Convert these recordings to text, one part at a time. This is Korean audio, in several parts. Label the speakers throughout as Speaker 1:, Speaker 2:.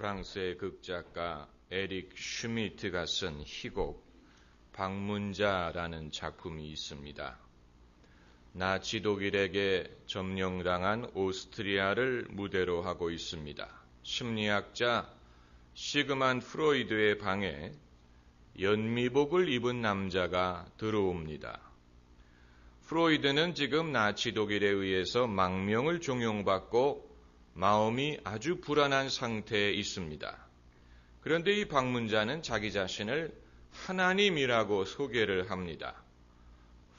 Speaker 1: 프랑스의 극작가 에릭 슈미트가 쓴 희곡 방문자라는 작품이 있습니다. 나치 독일에게 점령당한 오스트리아를 무대로 하고 있습니다. 심리학자 시그만 프로이드의 방에 연미복을 입은 남자가 들어옵니다. 프로이드는 지금 나치 독일에 의해서 망명을 종용받고 마음이 아주 불안한 상태에 있습니다. 그런데 이 방문자는 자기 자신을 하나님이라고 소개를 합니다.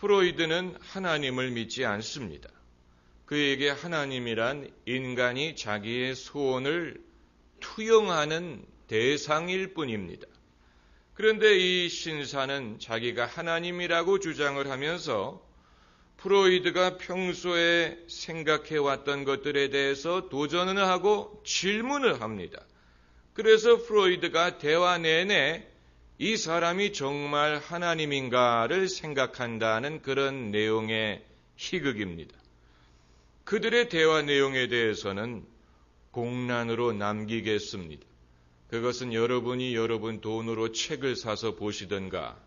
Speaker 1: 프로이드는 하나님을 믿지 않습니다. 그에게 하나님이란 인간이 자기의 소원을 투영하는 대상일 뿐입니다. 그런데 이 신사는 자기가 하나님이라고 주장을 하면서 프로이드가 평소에 생각해 왔던 것들에 대해서 도전을 하고 질문을 합니다. 그래서 프로이드가 대화 내내 이 사람이 정말 하나님인가를 생각한다는 그런 내용의 희극입니다. 그들의 대화 내용에 대해서는 공란으로 남기겠습니다. 그것은 여러분이 여러분 돈으로 책을 사서 보시던가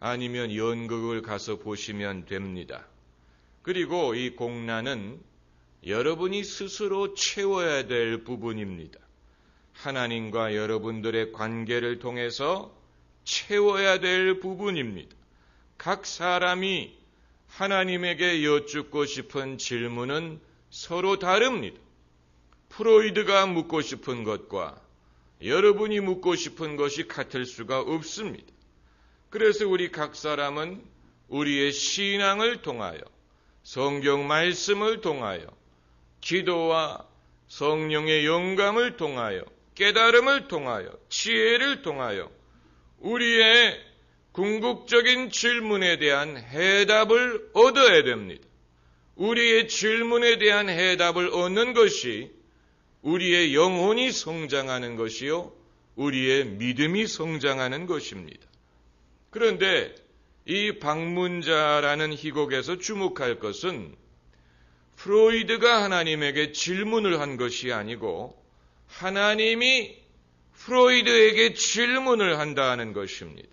Speaker 1: 아니면 연극을 가서 보시면 됩니다. 그리고 이 공란은 여러분이 스스로 채워야 될 부분입니다. 하나님과 여러분들의 관계를 통해서 채워야 될 부분입니다. 각 사람이 하나님에게 여쭙고 싶은 질문은 서로 다릅니다. 프로이드가 묻고 싶은 것과 여러분이 묻고 싶은 것이 같을 수가 없습니다. 그래서 우리 각 사람은 우리의 신앙을 통하여 성경 말씀을 통하여 기도와 성령의 영감을 통하여 깨달음을 통하여 지혜를 통하여 우리의 궁극적인 질문에 대한 해답을 얻어야 됩니다. 우리의 질문에 대한 해답을 얻는 것이 우리의 영혼이 성장하는 것이요, 우리의 믿음이 성장하는 것입니다. 그런데 이 방문자라는 희곡에서 주목할 것은 프로이드가 하나님에게 질문을 한 것이 아니고 하나님이 프로이드에게 질문을 한다는 것입니다.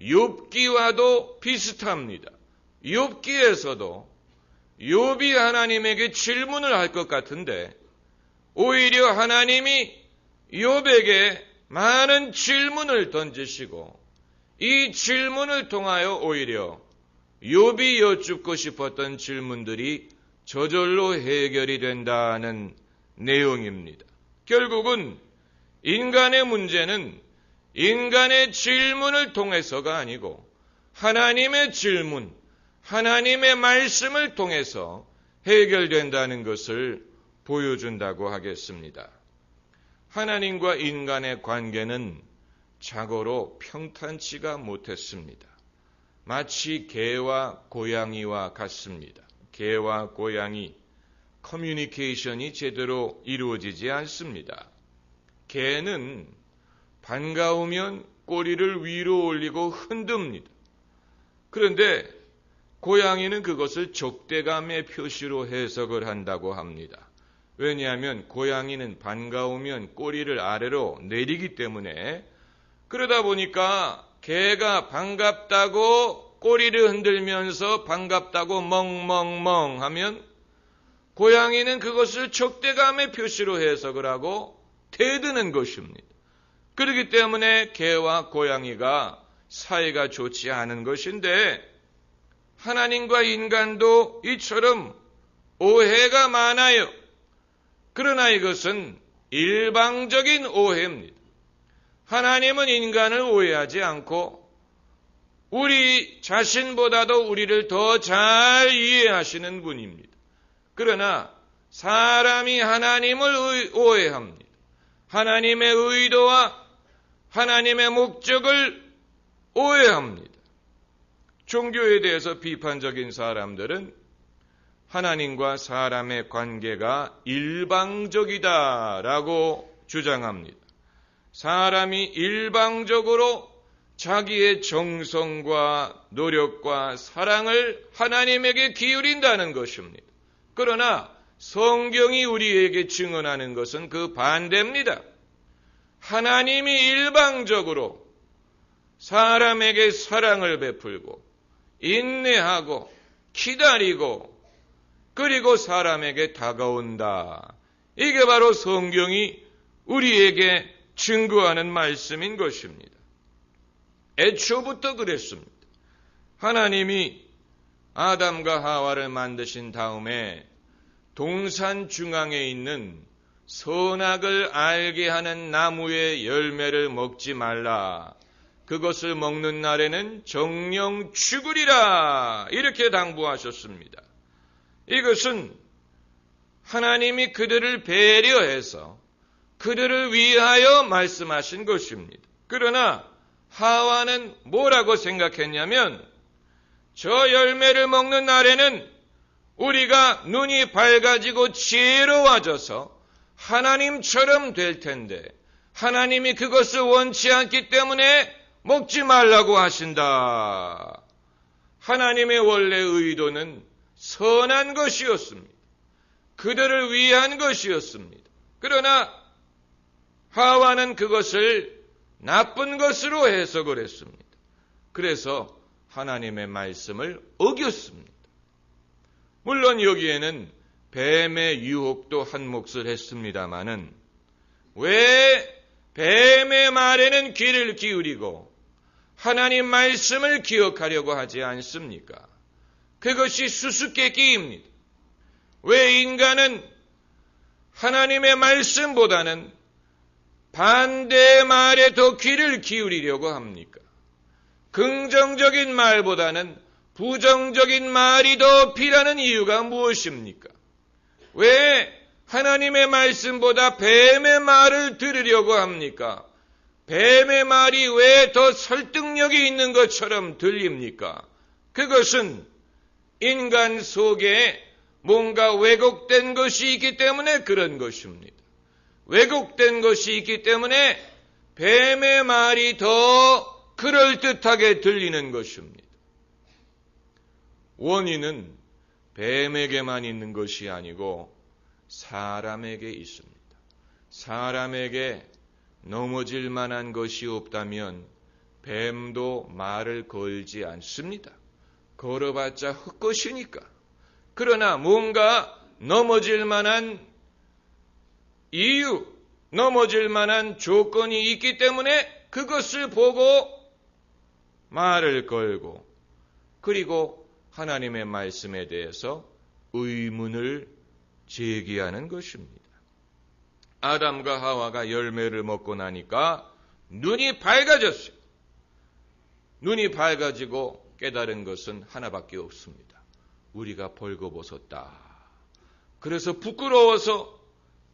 Speaker 1: 욥기와도 비슷합니다. 욥기에서도 욥이 하나님에게 질문을 할 것 같은데 오히려 하나님이 욥에게 많은 질문을 던지시고 이 질문을 통하여 오히려 욥이 여쭙고 싶었던 질문들이 저절로 해결이 된다는 내용입니다. 결국은 인간의 문제는 인간의 질문을 통해서가 아니고 하나님의 질문, 하나님의 말씀을 통해서 해결된다는 것을 보여준다고 하겠습니다. 하나님과 인간의 관계는 자고로 평탄치가 못했습니다. 마치 개와 고양이와 같습니다. 개와 고양이 커뮤니케이션이 제대로 이루어지지 않습니다. 개는 반가우면 꼬리를 위로 올리고 흔듭니다. 그런데 고양이는 그것을 적대감의 표시로 해석을 한다고 합니다. 왜냐하면 고양이는 반가우면 꼬리를 아래로 내리기 때문에 그러다 보니까 개가 반갑다고 꼬리를 흔들면서 반갑다고 멍멍멍 하면 고양이는 그것을 적대감의 표시로 해석을 하고 대드는 것입니다. 그렇기 때문에 개와 고양이가 사이가 좋지 않은 것인데 하나님과 인간도 이처럼 오해가 많아요. 그러나 이것은 일방적인 오해입니다. 하나님은 인간을 오해하지 않고 우리 자신보다도 우리를 더 잘 이해하시는 분입니다. 그러나 사람이 하나님을 오해합니다. 하나님의 의도와 하나님의 목적을 오해합니다. 종교에 대해서 비판적인 사람들은 하나님과 사람의 관계가 일방적이다라고 주장합니다. 사람이 일방적으로 자기의 정성과 노력과 사랑을 하나님에게 기울인다는 것입니다. 그러나 성경이 우리에게 증언하는 것은 그 반대입니다. 하나님이 일방적으로 사람에게 사랑을 베풀고 인내하고 기다리고 그리고 사람에게 다가온다. 이게 바로 성경이 우리에게 증거하는 말씀인 것입니다. 애초부터 그랬습니다. 하나님이 아담과 하와를 만드신 다음에 동산 중앙에 있는 선악을 알게 하는 나무의 열매를 먹지 말라. 그것을 먹는 날에는 정령 죽으리라. 이렇게 당부하셨습니다. 이것은 하나님이 그들을 배려해서 그들을 위하여 말씀하신 것입니다. 그러나 하와는 뭐라고 생각했냐면 저 열매를 먹는 날에는 우리가 눈이 밝아지고 지혜로워져서 하나님처럼 될 텐데 하나님이 그것을 원치 않기 때문에 먹지 말라고 하신다. 하나님의 원래 의도는 선한 것이었습니다. 그들을 위한 것이었습니다. 그러나 하와는 그것을 나쁜 것으로 해석을 했습니다. 그래서 하나님의 말씀을 어겼습니다. 물론 여기에는 뱀의 유혹도 한 몫을 했습니다마는 왜 뱀의 말에는 귀를 기울이고 하나님 말씀을 기억하려고 하지 않습니까? 그것이 수수께끼입니다. 왜 인간은 하나님의 말씀보다는 반대의 말에 더 귀를 기울이려고 합니까? 긍정적인 말보다는 부정적인 말이 더 필요한 이유가 무엇입니까? 왜 하나님의 말씀보다 뱀의 말을 들으려고 합니까? 뱀의 말이 왜 더 설득력이 있는 것처럼 들립니까? 그것은 인간 속에 뭔가 왜곡된 것이 있기 때문에 그런 것입니다. 왜곡된 것이 있기 때문에 뱀의 말이 더 그럴듯하게 들리는 것입니다. 원인은 뱀에게만 있는 것이 아니고 사람에게 있습니다. 사람에게 넘어질 만한 것이 없다면 뱀도 말을 걸지 않습니다. 걸어봤자 헛것이니까. 그러나 뭔가 넘어질 만한 이유, 넘어질 만한 조건이 있기 때문에 그것을 보고 말을 걸고 그리고 하나님의 말씀에 대해서 의문을 제기하는 것입니다. 아담과 하와가 열매를 먹고 나니까 눈이 밝아졌어요. 눈이 밝아지고 깨달은 것은 하나밖에 없습니다. 우리가 벌거벗었다. 그래서 부끄러워서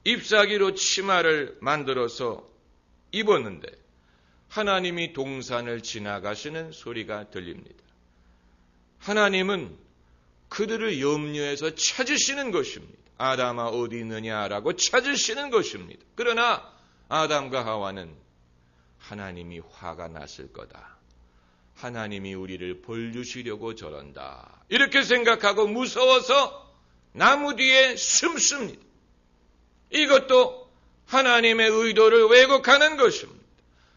Speaker 1: 잎사귀로 치마를 만들어서 입었는데 하나님이 동산을 지나가시는 소리가 들립니다. 하나님은 그들을 염려해서 찾으시는 것입니다. 아담아 어디 있느냐라고 찾으시는 것입니다. 그러나 아담과 하와는 하나님이 화가 났을 거다. 하나님이 우리를 벌 주시려고 저런다. 이렇게 생각하고 무서워서 나무 뒤에 숨습니다. 이것도 하나님의 의도를 왜곡하는 것입니다.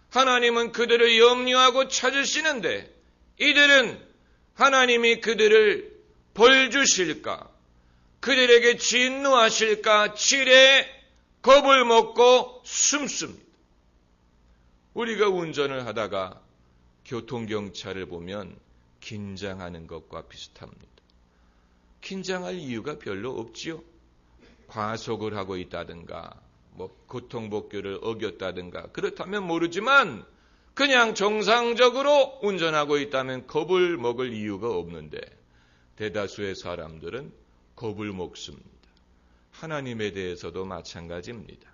Speaker 1: 하나님은 그들을 염려하고 찾으시는데 이들은 하나님이 그들을 벌 주실까? 그들에게 진노하실까? 지레 겁을 먹고 숨습니다. 우리가 운전을 하다가 교통경찰을 보면 긴장하는 것과 비슷합니다. 긴장할 이유가 별로 없지요. 과속을 하고 있다든가, 뭐, 고통복교를 어겼다든가, 그렇다면 모르지만, 그냥 정상적으로 운전하고 있다면 겁을 먹을 이유가 없는데, 대다수의 사람들은 겁을 먹습니다. 하나님에 대해서도 마찬가지입니다.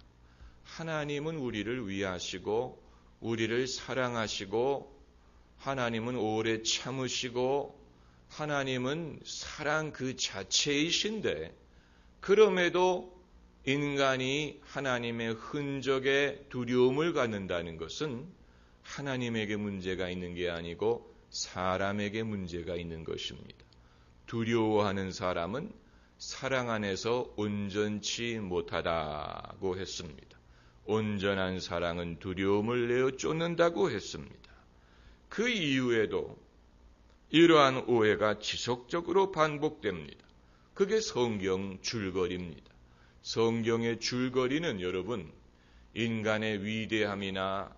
Speaker 1: 하나님은 우리를 위하시고, 우리를 사랑하시고, 하나님은 오래 참으시고, 하나님은 사랑 그 자체이신데, 그럼에도 인간이 하나님의 흔적에 두려움을 갖는다는 것은 하나님에게 문제가 있는 게 아니고 사람에게 문제가 있는 것입니다. 두려워하는 사람은 사랑 안에서 온전치 못하다고 했습니다. 온전한 사랑은 두려움을 내어 쫓는다고 했습니다. 그 이후에도 이러한 오해가 지속적으로 반복됩니다. 그게 성경 줄거리입니다. 성경의 줄거리는 여러분, 인간의 위대함이나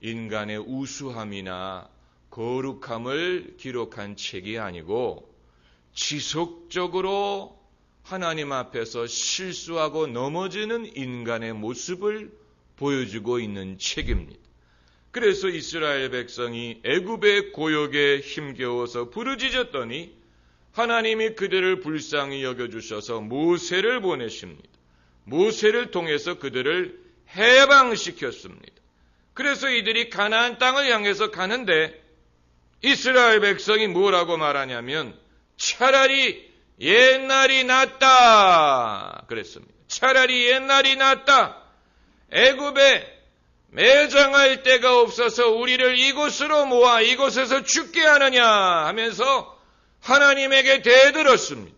Speaker 1: 인간의 우수함이나 거룩함을 기록한 책이 아니고 지속적으로 하나님 앞에서 실수하고 넘어지는 인간의 모습을 보여주고 있는 책입니다. 그래서 이스라엘 백성이 애굽의 고역에 힘겨워서 부르짖었더니 하나님이 그들을 불쌍히 여겨 주셔서 모세를 보내십니다. 모세를 통해서 그들을 해방시켰습니다. 그래서 이들이 가나안 땅을 향해서 가는데 이스라엘 백성이 뭐라고 말하냐면 차라리 옛날이 낫다 그랬습니다. 차라리 옛날이 낫다. 애굽에 매장할 데가 없어서 우리를 이곳으로 모아 이곳에서 죽게 하느냐 하면서 하나님에게 대들었습니다.